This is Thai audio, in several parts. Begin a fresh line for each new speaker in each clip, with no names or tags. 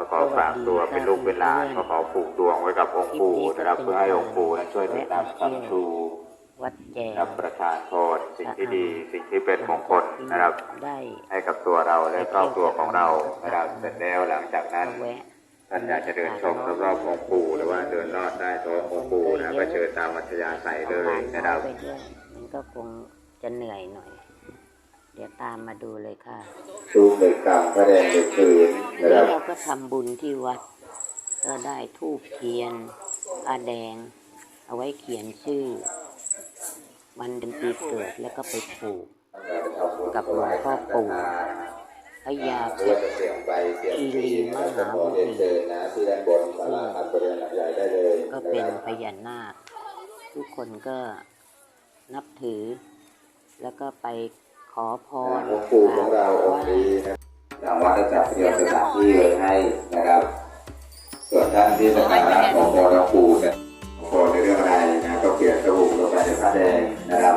ก็ขอฝากตัวเป็นลูกเป็นหลานก็ขอผูกดวงไว้กับองค์ปู่นะครับเพื่อให้องค์ปู่นั้นช่วยแนะนำคำชู
วัดแจ
นะครับประทานพรสิ่งที่ดีสิ่งที่เป็นมงคลนะครับ
ได้
ให้กับตัวเราและครอบครัวของเรานะครับเสร็จแล้วหลังจากนั้น
มาแวะ
ท่านอยากจะเดินชมรอบๆองค์ปู่หรือว่าเดินลอดใต้ท้ององค์ปู่นะก็เชิญตามอัธยาศัยเลยนะครับ
ไปด้วยมันก็คงจะเหนื่อยหน่อยเดี๋ยวตามมาดูเลยค่ะ
ชูเด็กกลางพระแดงเด็กคืนนะ
แล้
ควรับ
เราก็ทำบุญที่วัด ก็ได้ทูบเทียนผ้าแดง เอาไว้เขียนชื่อ วันเดือนปีเกิดแล้วก็ไปผูกกับหลวงพ่อปู่พระยาเพชร
เสียงไปเสียง
คีรีมหาวุ
เรียน
ธี
เชิญนะที่ด้านบนศาลาอัปเดนหลักใหญ่ได้เลย
ก็เป็นพญานาค ทุกคนก็นับถือแล้วก็ไป ขอพร
องค์ปู่ของเราองค์นี้นะทางวัดจะจัดเตรียมสถานที่ไว้ให้นะครับ ส่วนท่านที่สักการะของพรปู่เนี่ยขอในเรื่องอะไรนะก็เปลี่ยนสบู่ลงไปในผ้าแดงนะครับ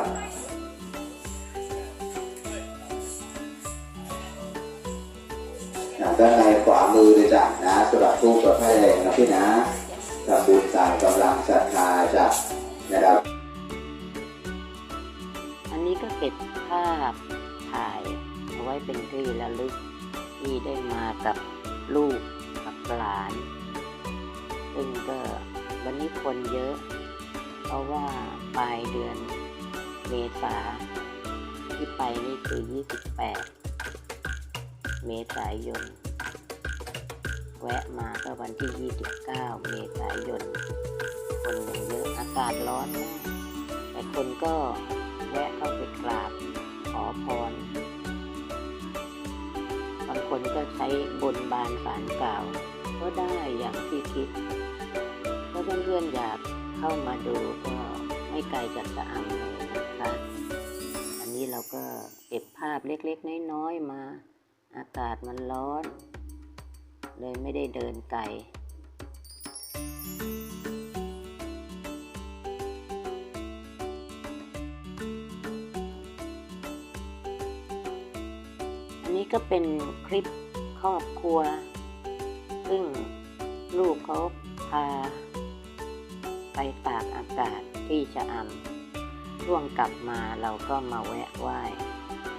ด้านในขวามือเลยจ้ะนะสำหรับทูปกับผ้าแดงนะพี่นะทำบุญสร้างกำลังศรัทธาจ้ะนะครับ
ก็เก็บภาพถ่ายเอาไว้เป็นที่ระลึกที่ได้มากับลูกกับหลาน ซึ่งก็วันนี้คนเยอะ เพราะว่าปลายเดือนเมษาที่ไปนี่คือ 28 เมษายน แวะมาก็วันที่ 29 เมษายน คนยังเยอะอากาศร้อนมากแต่คนก็ คนก็ใช้บนบานสารกล่าว ก็ได้อย่างที่คิดถ้าเพื่อนๆอยากเข้ามาดูก็ไม่ไกลจากสะอำเลยนะคะ อันนี้เราก็เก็บภาพเล็กๆ น้อยๆมา อากาศมันร้อน เลยไม่ได้เดินไกล นี้ก็เป็นคลิปครอบครัว ซึ่งลูกเขาพา ไปตากอากาศที่ชะอำช่วงกลับมาเราก็มาแวะไหว้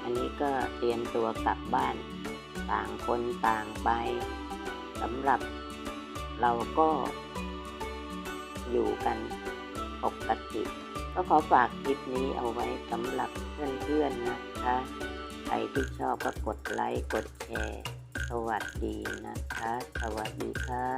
อันนี้ก็เตรียมตัวกลับบ้าน ต่างคนต่างไปสำหรับเราก็อยู่กันปกติ ก็ขอฝากคลิปนี้เอาไว้สำหรับเพื่อนๆนะคะ ใครที่ชอบก็กดไลค์กดแชร์ สวัสดีนะคะ สวัสดีค่ะ